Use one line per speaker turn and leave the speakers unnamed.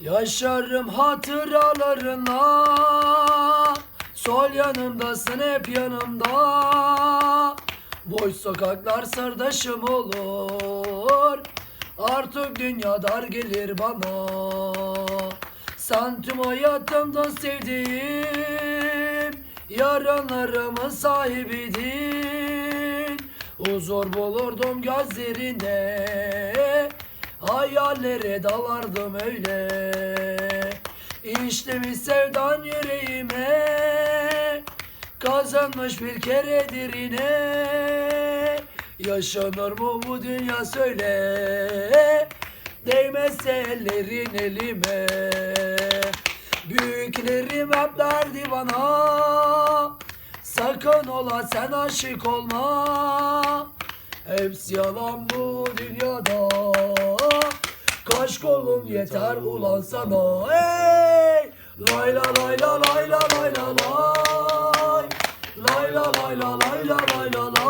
Yaşarım hatıralarına. Sol yanımdasın hep yanımda. Boş sokaklar sırdaşım olur. Artık dünya dar gelir bana. Sen tüm hayatımda sevdiğim Yarınlarımın sahibiydin Huzur bulurdum gözlerinde Hayallere dalardım öyle. İşte bir sevdan yüreğime Kazanmış bir keredir yine Yaşanır mı bu dünya söyle Değmezse ellerin elime. Büyüklerim hep derdi bana Sakın ola sen aşık olma. Hepsi yalan bu dünyada Kaş kolum yeter ulan sana. Hey! Lay la lay la lay la lay la lay. Lay la lay la lay la lay la lay